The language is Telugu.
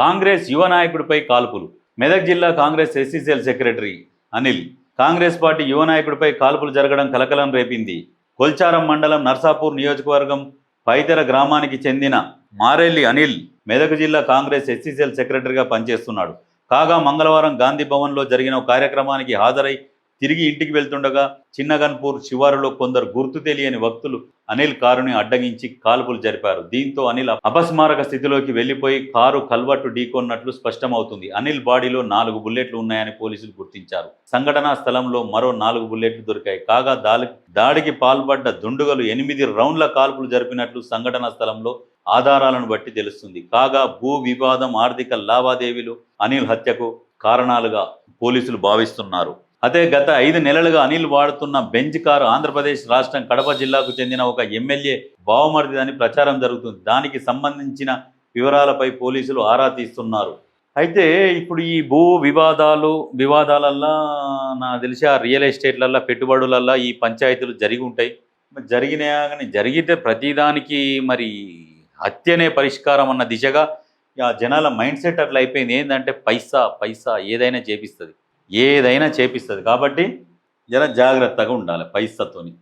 కాంగ్రెస్ యువ నాయకుడిపై కాల్పులు. మెదక్ జిల్లా Congress SCCL secretary Anil Congress party యువ నాయకుడిపై కాల్పులు జరగడం కలకలం రేపింది. కొల్చారం మండలం నర్సాపూర్ నియోజకవర్గం పైతెర గ్రామానికి చెందిన మారెల్లి అనిల్ మెదక్ జిల్లా కాంగ్రెస్ ఎస్సీసీఎల్ సెక్రటరీగా పనిచేస్తున్నాడు. కాగా మంగళవారం గాంధీ భవన్లో జరిగిన కార్యక్రమానికి హాజరై తిరిగి ఇంటికి వెళ్తుండగా చిన్నగన్పూర్ శివారులో కొందరు గుర్తు తెలియని భక్తులు అనిల్ కారుని అడ్డగించి కాల్పులు జరిపారు. దీంతో అనిల్ అపస్మారక స్థితిలోకి వెళ్ళిపోయి కారు కల్వట్టు ఢీకొన్నట్లు స్పష్టమవుతుంది. అనిల్ బాడీలో నాలుగు బుల్లెట్లు ఉన్నాయని పోలీసులు గుర్తించారు. సంఘటనా స్థలంలో మరో నాలుగు బుల్లెట్లు దొరికాయి. కాగా దాడి దాడికి పాల్పడ్డ దుండుగలు ఎనిమిది రౌండ్ల కాల్పులు జరిపినట్లు సంఘటనా స్థలంలో ఆధారాలను బట్టి తెలుస్తుంది. కాగా భూ వివాదం ఆర్థిక లావాదేవీలు అనిల్ హత్యకు కారణాలుగా పోలీసులు భావిస్తున్నారు. అదే గత ఐదు నెలలుగా అనిల్ వాడుతున్న బెంజ్ కారు ఆంధ్రప్రదేశ్ రాష్ట్రం కడప జిల్లాకు చెందిన ఒక ఎమ్మెల్యే బావమరిదిదని ప్రచారం జరుగుతుంది. దానికి సంబంధించిన వివరాలపై పోలీసులు ఆరా తీస్తున్నారు. అయితే ఇప్పుడు ఈ భూ వివాదాలు వివాదాలల్లా నా తెలిసి ఆ రియల్ ఎస్టేట్లల్లో పెట్టుబడులల్లో ఈ పంచాయతీలు జరిగి ఉంటాయి. జరిగినా కానీ జరిగితే ప్రతిదానికి మరి హత్యనే పరిష్కారం అన్న దిశగా ఆ జనాల మైండ్ సెట్ అట్లా అయిపోయింది. ఏంటంటే పైసా పైసా ఏదైనా చేపిస్తుంది. ఏదైనా చేపిస్తుంది. కాబట్టి జర జాగ్రత్తగా ఉండాలి పైసాతోని.